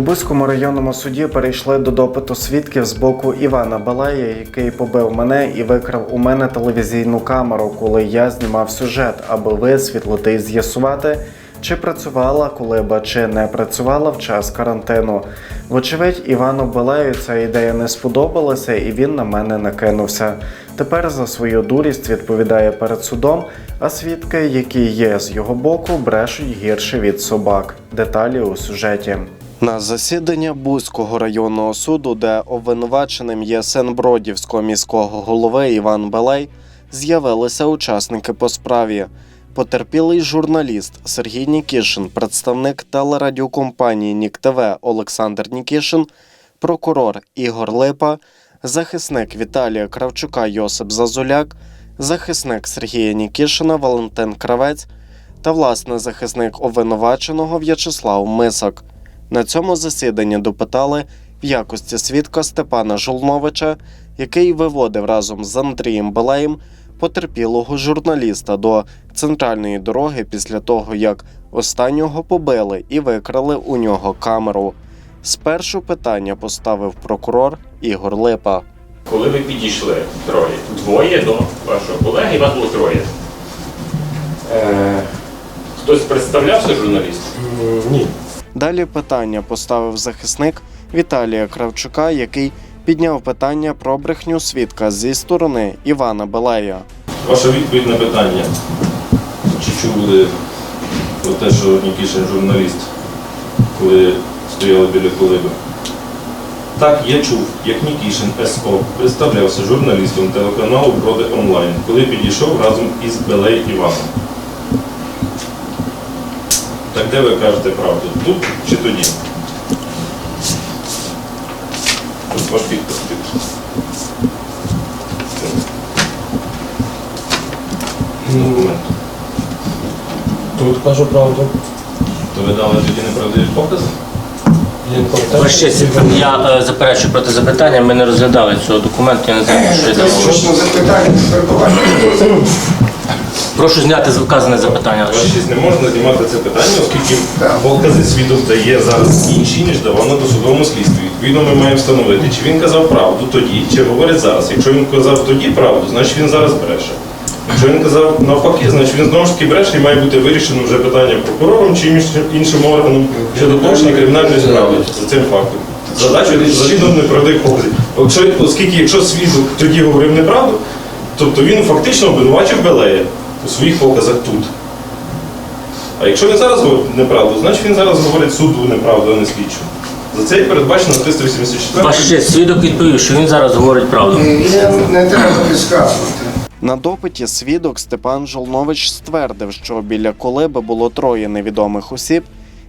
У Бузькому районному суді перейшли до допиту свідків з боку Івана Балея, який побив мене і викрав у мене телевізійну камеру, коли я знімав сюжет, аби висвітлити і з'ясувати, чи працювала колиба, чи не працювала в час карантину. Вочевидь, Івану Балею ця ідея не сподобалася, і він на мене накинувся. Тепер за свою дурість відповідає перед судом, а свідки, які є з його боку, брешуть гірше від собак. Деталі у сюжеті. На засідання Бузького районного суду, де обвинуваченим є син Бродівського міського голови Іван Белей, з'явилися учасники по справі. Потерпілий журналіст Сергій Нікішин, представник телерадіокомпанії Нік ТВ Олександр Нікішин, прокурор Ігор Липа, захисник Віталія Кравчука Йосип Зазуляк, захисник Сергія Нікішина Валентин Кравець та власне захисник обвинуваченого В'ячеслав Мисак. На цьому засіданні допитали в якості свідка Степана Жолновича, який виводив разом з Андрієм Белеєм потерпілого журналіста до центральної дороги після того, як останнього побили і викрали у нього камеру. Спершу питання поставив прокурор Ігор Липа. Коли ви підійшли троє, двоє до вашого колеги, і вас було троє. Е, хтось представлявся журналістом? Ні. Далі питання поставив захисник Віталія Кравчука, який підняв питання про брехню свідка зі сторони Івана Белея. Ваша відповідь на питання. Чи чули про те, що Нікішин журналіст, коли стояли біля колиби? Так, я чув, як Нікішин СО представлявся журналістом телеканалу Броди онлайн, коли підійшов разом із Белей Іваном. Так де ви кажете правду? Тут чи тоді? Ось ваш підпис. підпис. Документ. Тут кажу правду. То ви дали тоді неправдиві покази? Ваш честь, я е, заперечую проти запитання. Ми не розглядали цього документу, я не знаю, що йде мова. Точно запитання тепер давайте. Прошу зняти вказане запитання. Не можна знімати це питання, оскільки покази свідок дає зараз інші, ніж давав на досудовому слідстві. Відповідно, ми маємо встановити, чи він казав правду тоді, чи говорить зараз. Якщо він казав тоді правду, значить він зараз бреше. Якщо він казав навпаки, значить він знову ж таки бреше і має бути вирішено вже питання прокурором чи іншим- органом щодо порушення кримінальної справи за цим фактом. Задача залідно неправдивих показів. Якщо, оскільки якщо свідок тоді говорив неправду, тобто він фактично обвинувачив Белея у своїх показах тут. А якщо він зараз говорить неправду, значить він зараз говорить суду неправду, а не слідчу. За це і передбачено 384 Ваш честь, свідок відповів, що він зараз говорить правду. Не, не треба підказувати. На допиті свідок Степан Жолнович ствердив, що біля колиби було троє невідомих осіб,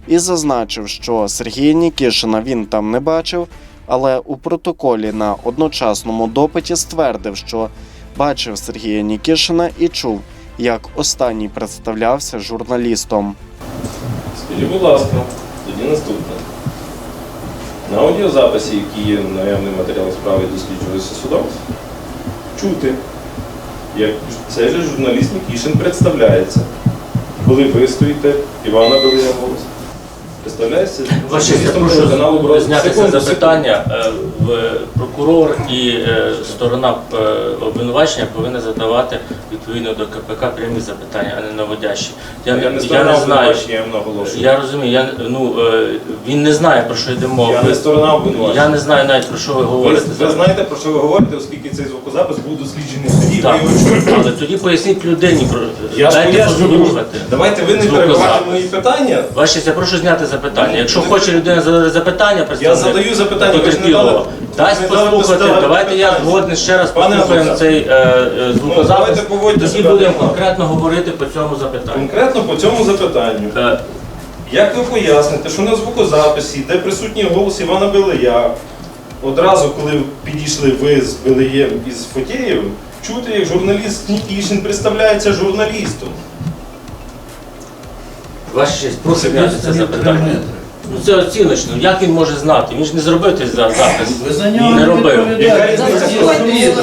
і зазначив, що Сергія Нікішина він там не бачив, але у протоколі на одночасному допиті ствердив, що бачив Сергія Нікішина і чув, як останній представлявся журналістом. Скажіть, будь ласка, тоді наступне. На аудіозаписі, які є наявний матеріал справи досліджувалися судом, чути, як цей же журналіст Нікішин представляється, коли ви стоїте, Івана Белия голос. Представляється Ваш я прошу «Брод». зняти це запитання. Е, Прокурор і е, сторона е, обвинувачення повинні задавати відповідно до КПК прямі запитання, а не наводящі. Я, я не я не знаю. я наголошую. Я розумію, я ну він не знає про що йде мова. Я не сторона обвинувачення. Я не знаю навіть про що ви Ви, говорите. ви зараз. знаєте, про що ви говорите, оскільки цей звукозапис був досліджений Так, ви чуєте. але тоді поясніть людині про Я дайте послухати. Давайте ви не перебивайте мої питання. Ваші, я прошу зняти запитання. Якщо хоче людина задати запитання, Я представник задаю запитання, ви ж не потерпілого, дасть ви не дали послухати. Давайте я питання. згоден ще раз Пане послухаємо цей е, е, звукозапис. давайте поводьте Тоді себе будемо адекватно. конкретно говорити по цьому запитанню. Конкретно по цьому запитанню. Е, Як ви поясните, що на звукозаписі, де присутній голос Івана Белея, одразу, коли підійшли ви з Белеєм і з Фотєєвим, чути, як журналіст Нікішин представляється журналістом. Ваша честь, прошу зняти це запитання. Ну це оціночно. Як він може знати? Він ж не зробив той за- запис. Ви за нього Не не робив.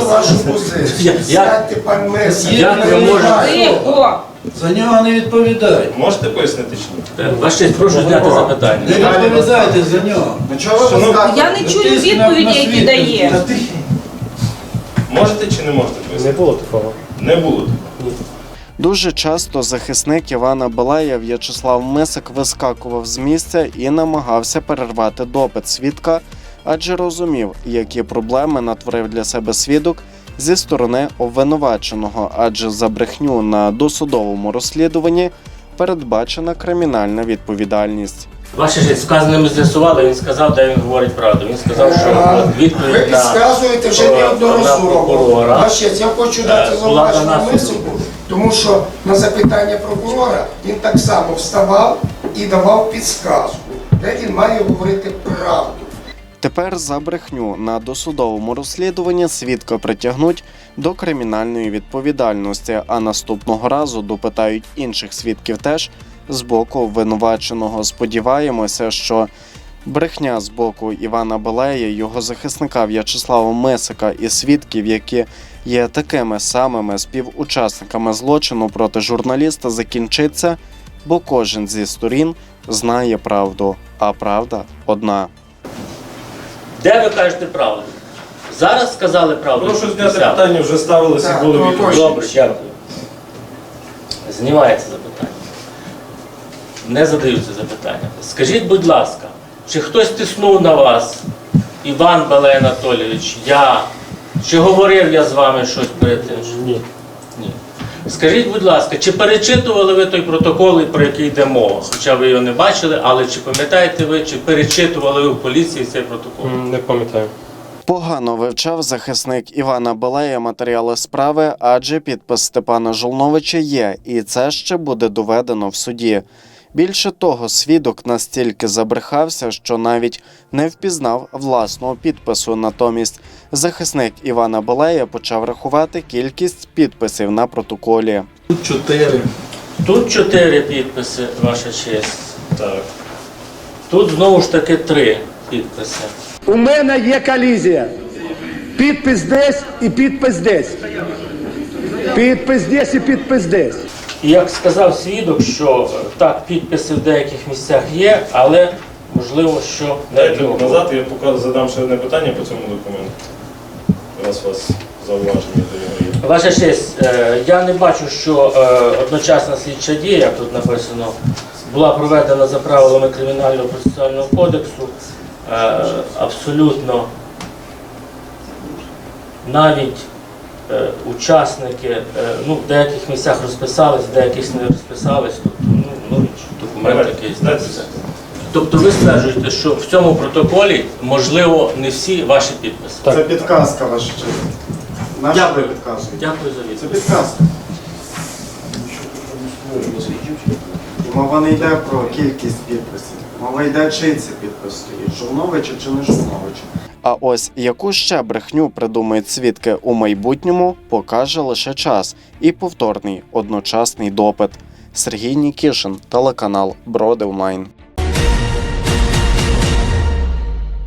вашу позицію. Сядьте, пан Меса. Як ви можете- Тихо! За нього не відповідаєте. Можете пояснити чи ні? Е, Ваш честь, прошу зняти запитання. Не відповідаєте за нього. Ну чого ви Шановні- розказуєте? Я не чую Тиск на- на відповіді, які світ. дає. Можете чи не можете пояснити? Не було такого. Не було. Дуже часто захисник Івана Балая В'ячеслав Мисик вискакував з місця і намагався перервати допит свідка, адже розумів, які проблеми натворив для себе свідок зі сторони обвинуваченого, адже за брехню на досудовому розслідуванні передбачена кримінальна відповідальність. Ваша честь, сказане ми з'ясували, він сказав, де він говорить правду. Він сказав, що от Ви відповідь на підказуєте вже неодноразово. прокурора. Я хочу дати Е, була дана зауваження суду. Тому що на запитання прокурора він так само вставав і давав підсказку, де він має говорити правду. Тепер за брехню на досудовому розслідуванні свідка притягнуть до кримінальної відповідальності, а наступного разу допитають інших свідків теж з боку обвинуваченого. Сподіваємося, що брехня з боку Івана Балея, його захисника В'ячеслава Мисика і свідків, які є такими самими співучасниками злочину проти журналіста, закінчиться, бо кожен зі сторін знає правду, а правда одна. де ви кажете правду? Зараз сказали правду. Прошу зняти питання, вже ставилися Так, були ну, відповіді. Добре, дякую. Знімається запитання. Не задаються запитання. Скажіть, будь ласка, чи хтось тиснув на вас, Іван Балей Анатолійович, я, чи говорив я з вами щось перед тим? Ні. Ні. Скажіть, будь ласка, чи перечитували ви той протокол, про який йде мова? Хоча ви його не бачили, але чи пам'ятаєте ви, чи перечитували ви в поліції цей протокол? Не пам'ятаю. Погано вивчав захисник Івана Балея матеріали справи, адже підпис Степана Жолновича є, і це ще буде доведено в суді. Більше того, свідок настільки забрехався, що навіть не впізнав власного підпису. Натомість захисник Івана Балея почав рахувати кількість підписів на протоколі. Тут чотири. Тут чотири підписи, ваша честь. Так. Тут знову ж таки три підписи. У мене є колізія. Підпис десь і підпис десь. Підпис десь і підпис десь. І як сказав свідок, що е, так, підписи в деяких місцях є, але можливо, що не Дайте назад, я поки задам ще одне питання по цьому документу. Раз вас зауваження до нього є. Ваша честь, е, я не бачу, що е, одночасна слідча дія, як тут написано, була проведена за правилами Кримінального процесуального кодексу. Е, Абсолютно навіть учасники е, ну, в деяких місцях розписались, в деяких не розписались. Тобто, ну, ну, документ якийсь. Тобто ви стверджуєте, що в цьому протоколі можливо не всі ваші підписи. Так. Це підказка ваша честь. Що ви Дякую. підказуєте? Дякую за відповідь. Це підказка. Мова не йде про кількість підписів. Чий це Жовновича чи не Жовновича. А ось яку ще брехню придумають свідки у майбутньому, покаже лише час і повторний одночасний допит. Сергій Нікішин, телеканал Броди Онлайн.